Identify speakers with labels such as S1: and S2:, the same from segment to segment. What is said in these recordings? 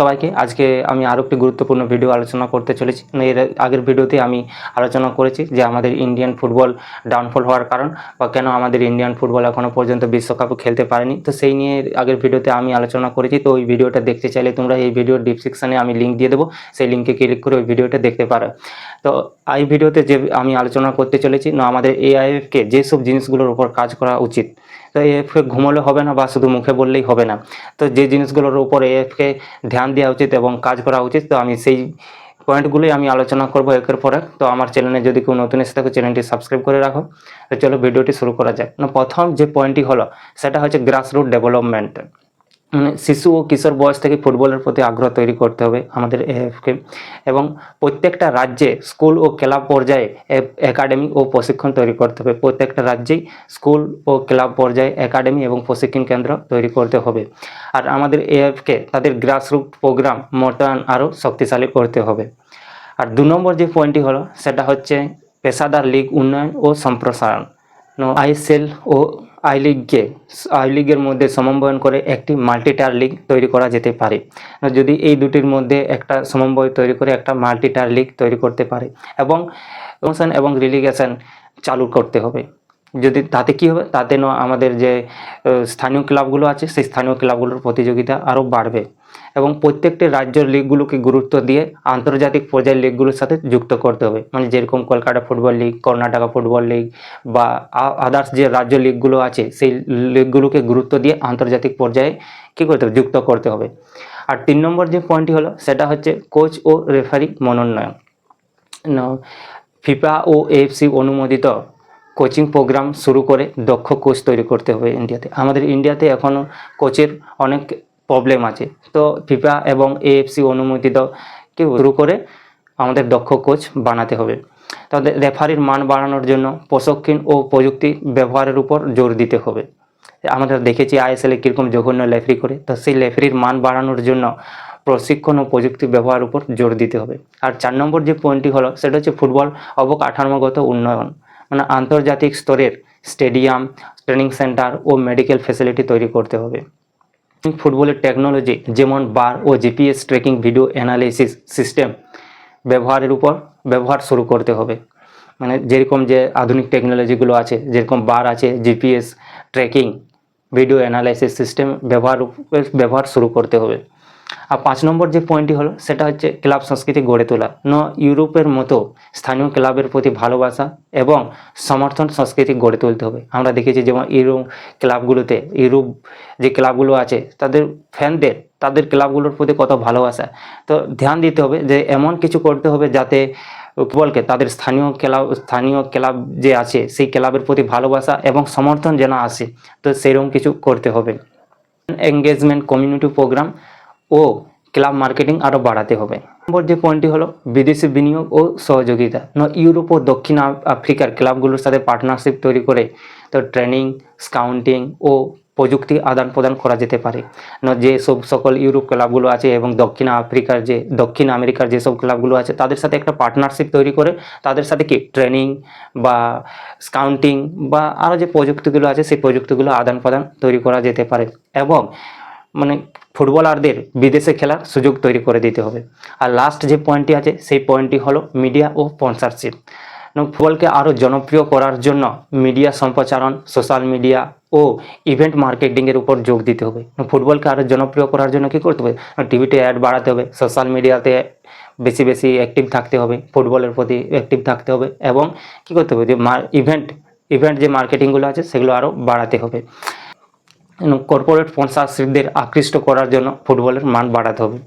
S1: সবাইকে। আজকে আমি আরও একটি গুরুত্বপূর্ণ ভিডিও আলোচনা করতে চলেছি। মানে এর আগের ভিডিওতে আমি আলোচনা করেছি যে আমাদের ইন্ডিয়ান ফুটবল ডাউনফল হওয়ার কারণ বা কেন আমাদের ইন্ডিয়ান ফুটবল এখনও পর্যন্ত বিশ্বকাপে খেলতে পারেনি। তো সেই নিয়ে আগের ভিডিওতে আমি আলোচনা করেছি। তো ওই ভিডিওটা দেখতে চাইলে তোমরা এই ভিডিওর ডিসক্রিপশানে আমি লিঙ্ক দিয়ে দেবো। সেই লিঙ্কে ক্লিক করে ওই ভিডিওটা দেখতে পারো। তো এই ভিডিওতে যে আমি আলোচনা করতে চলেছি, না, আমাদের এআইএফকে যেসব জিনিসগুলোর উপর কাজ করা উচিত তো এএফকে ঘুমালে হবে না বা শুধু মুখে বললেই হবে না। তো যে জিনিসগুলোর উপর এএফকে ধ্যান দেওয়া উচিত এবং কাজ করা উচিত, তো আমি সেই পয়েন্টগুলোই আমি আলোচনা করব একের পরে তো আমার চ্যানেলে যদি কেউ নতুন এসে থাকো, চ্যানেলটি সাবস্ক্রাইব করে রাখো। তো চলো ভিডিওটি শুরু করা যাক। না, প্রথম যে পয়েন্টটি হলো, সেটা হচ্ছে গ্রাসরুট ডেভেলপমেন্ট মানে শিশু ও কিশোর বয়স থেকে ফুটবলের প্রতি আগ্রহ তৈরি করতে হবে আমাদের এএফকে। এবং প্রত্যেকটা রাজ্যে স্কুল ও ক্লাব পর্যায়ে একাডেমি ও প্রশিক্ষণ তৈরি করতে হবে। প্রত্যেকটা রাজ্যেই স্কুল ও ক্লাব পর্যায়ে একাডেমি এবং প্রশিক্ষণ কেন্দ্র তৈরি করতে হবে। আর আমাদের এএফকে তাদের গ্রাসরুট প্রোগ্রাম মোটায়ন আরও শক্তিশালী করতে হবে। আর দু নম্বর যে পয়েন্টটি হলো, সেটা হচ্ছে পেশাদার লীগ উন্নয়ন ও সম্প্রসারণ। আইএসএল ও আই লিগকে আই লিগের মধ্যে সমন্বয়ন করে একটি মাল্টিটার লিগ তৈরি করা যেতে পারে। যদি এই দুটির মধ্যে একটা সমন্বয় তৈরি করে একটা মাল্টিটার লিগ তৈরি করতে পারে এবং প্রমোশন এবং রিলিগেশন চালু করতে হবে। যদি তাতে কি হবে? তাতে আমাদের যে স্থানীয় ক্লাবগুলো আছে, সেই স্থানীয় ক্লাবগুলোর প্রতিযোগিতা আরও বাড়বে। এবং প্রত্যেকটি রাজ্যের লিগগুলোকে গুরুত্ব দিয়ে আন্তর্জাতিক পর্যায়ের লিগগুলোর সাথে যুক্ত করতে হবে। মানে যেরকম Kolkata football league Karnataka football league বা আদার্স যে রাজ্য লিগগুলো আছে, সেই লিগগুলোকে গুরুত্ব দিয়ে আন্তর্জাতিক পর্যায়ে কী করতে হবে? যুক্ত করতে হবে। আর তিন নম্বর যে পয়েন্টটি হলো, সেটা হচ্ছে কোচ ও রেফারি মনোনয়ন। ফিফা ও এএফসি অনুমোদিত কোচিং প্রোগ্রাম শুরু করে দক্ষ কোচ তৈরি করতে হবে ইন্ডিয়াতে আমাদের ইন্ডিয়াতে এখনও কোচের অনেক প্রবলেম আছে। তো ফিফা এবং এএফসি অনুমোদিত কি শুরু করে আমাদের দক্ষ কোচ বানাতে হবে। তাদের রেফারির মান বাড়ানোর জন্য প্রশিক্ষণ ও প্রযুক্তি ব্যবহারের উপর জোর দিতে হবে। আমরা দেখেছি আইএসএলে কীরকম জঘন্য লেফরি করে, তো সেই লেফরির মান বাড়ানোর জন্য প্রশিক্ষণ ও প্রযুক্তি ব্যবহার উপর জোর দিতে হবে। আর চার নম্বর যে পয়েন্টটি হলো, সেটা হচ্ছে ফুটবল অবকাঠামোগত উন্নয়ন। মানে আন্তর্জাতিক স্তরের স্টেডিয়াম ট্রেনিং সেন্টার ও মেডিকেল ফ্যাসিলিটি তৈরি করতে হবে। ফুটবলের টেকনোলজি যেমন বার ও GPS tracking video analysis system ব্যবহারের উপর ব্যবহার শুরু করতে হবে। মানে যেরকম যে আধুনিক টেকনোলজিগুলো আছে, যেরকম বার আছে GPS tracking video analysis system ব্যবহার ব্যবহার শুরু করতে হবে। আর পাঁচ নম্বর যে পয়েন্টটি হলো, সেটা হচ্ছে ক্লাব সংস্কৃতি গড়ে তোলা। ন ইউরোপের মতো স্থানীয় ক্লাবের প্রতি ভালোবাসা এবং সমর্থন সংস্কৃতি গড়ে তুলতে হবে। আমরা দেখেছি যেমন ইউরোপ ক্লাবগুলোতে, ইউরোপ যে ক্লাবগুলো আছে, তাদের ফ্যানদের, তাদের ক্লাবগুলোর প্রতি কত ভালোবাসা। তো ধ্যান দিতে হবে যে এমন কিছু করতে হবে যাতে ফুটবলকে তাদের স্থানীয় ক্লাব স্থানীয় ক্লাব যে আছে, সেই ক্লাবের প্রতি ভালোবাসা এবং সমর্থন যেন আসে, তো সেরকম কিছু করতে হবে। এঙ্গেজমেন্ট কমিউনিটি প্রোগ্রাম ও ক্লাব মার্কেটিং আরও বাড়াতে হবে। নম্বর যে পয়েন্টটি হলো, বিদেশি বিনিয়োগ ও সহযোগিতা। ন, ইউরোপ ও দক্ষিণ আফ্রিকার ক্লাবগুলোর সাথে পার্টনারশিপ তৈরি করে তো ট্রেনিং স্কাউন্টিং ও প্রযুক্তি আদান প্রদান করা যেতে পারে। ন, যে সব সকল ইউরোপ ক্লাবগুলো আছে এবং দক্ষিণ আফ্রিকার যে, দক্ষিণ আমেরিকার যেসব ক্লাবগুলো আছে, তাদের সাথে একটা পার্টনারশিপ তৈরি করে তাদের সাথে কি ট্রেনিং বা স্কাউন্টিং বা আরও যে প্রযুক্তিগুলো আছে, সেই প্রযুক্তিগুলো আদান প্রদান তৈরি করা যেতে পারে। এবং মানে ফুটবলারদের বিদেশে খেলার সুযোগ তৈরি করে দিতে হবে। আর লাস্ট যে পয়েন্টটি আছে, সেই পয়েন্টটি হলো মিডিয়া ও স্পন্সরশিপ ফুটবলকে আরও জনপ্রিয় করার জন্য মিডিয়া সম্প্রচারণ সোশ্যাল মিডিয়া ও ইভেন্ট মার্কেটিংয়ের উপর যোগ দিতে হবে। ফুটবলকে আরও জনপ্রিয় করার জন্য কী করতে হবে? টিভিতে অ্যাড বাড়াতে হবে সোশ্যাল মিডিয়াতে বেশি বেশি অ্যাক্টিভ থাকতে হবে, ফুটবলের প্রতি অ্যাক্টিভ থাকতে হবে এবং কী করতে হবে? যে ইভেন্ট ইভেন্ট যে মার্কেটিংগুলো আছে, সেগুলো আরও বাড়াতে হবে। কর্পোরেট স্পন্সারশিপদের আকৃষ্ট করার জন্য ফুটবলের মান বাড়াতে হবে।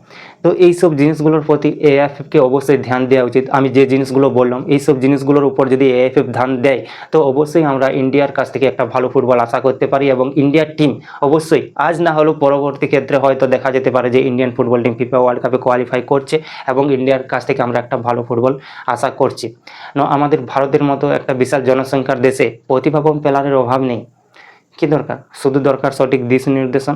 S1: তো এই সব জিনিসগুলোর প্রতি এএফএফকে অবশ্যই ধ্যান দেওয়া উচিত। আমি যে জিনিসগুলো বললাম এই সব জিনিসগুলোর উপর যদি এএফএফ ধ্যান দেয়, তো অবশ্যই আমরা ইন্ডিয়ার কাছ থেকে একটা ভালো ফুটবল আশা করতে পারি এবং ইন্ডিয়ার টিম অবশ্যই, আজ না হলেও পরবর্তী ক্ষেত্রে হয়তো দেখা যেতে পারে যে Indian football team FIFA world কাপে কোয়ালিফাই করছে এবং ইন্ডিয়ার কাছ থেকে আমরা একটা ভালো ফুটবল আশা করছি। ন, আমাদের ভারতের মতো একটা বিশাল জনসংখ্যার দেশে প্রতিভাবান প্লেয়ারের অভাব নেই। কি দরকার? শুধু দরকার সঠিক দিশ নির্দেশন?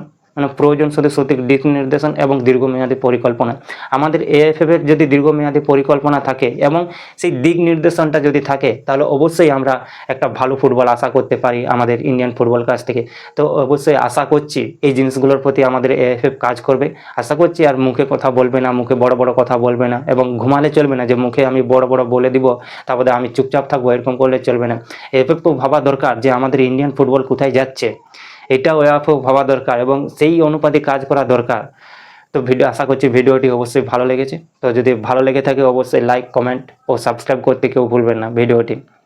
S1: প্রয়োজন শুধু সঠিক দিক নির্দেশন এবং দীর্ঘমেয়াদী পরিকল্পনা। আমাদের এএফএফ এর যদি দীর্ঘমেয়াদী পরিকল্পনা থাকে এবং সেই দিক নির্দেশনটা যদি থাকে, তাহলে অবশ্যই আমরা একটা ভালো ফুটবল আশা করতে পারি আমাদের ইন্ডিয়ান ফুটবল কাছ থেকে। তো অবশ্যই আশা করছি এই জিনিসগুলোর প্রতি আমাদের এএফএফ কাজ করবে। আশা করছি আর মুখে কথা বলবে না, মুখে বড় বড় কথা বলবে না এবং ঘুমালে চলবে না যে মুখে আমি বড় বড় বলে দিব তারপরে আমি চুপচাপ থাকব, এরকম করলে চলবে না। এএফএফকেও ভাবা দরকার যে আমাদের ইন্ডিয়ান ফুটবল কোথায় যাচ্ছে। এটাও এএফএফ ভাবা দরকার এবং সেই অনুপাতে কাজ করা দরকার। তো ভিডিও, আশা করছি ভিডিওটি অবশ্যই ভালো লেগেছে। তো যদি ভালো লেগে থাকে, অবশ্যই লাইক কমেন্ট ও সাবস্ক্রাইব করতে কেউ ভুলবেন না ভিডিওটি।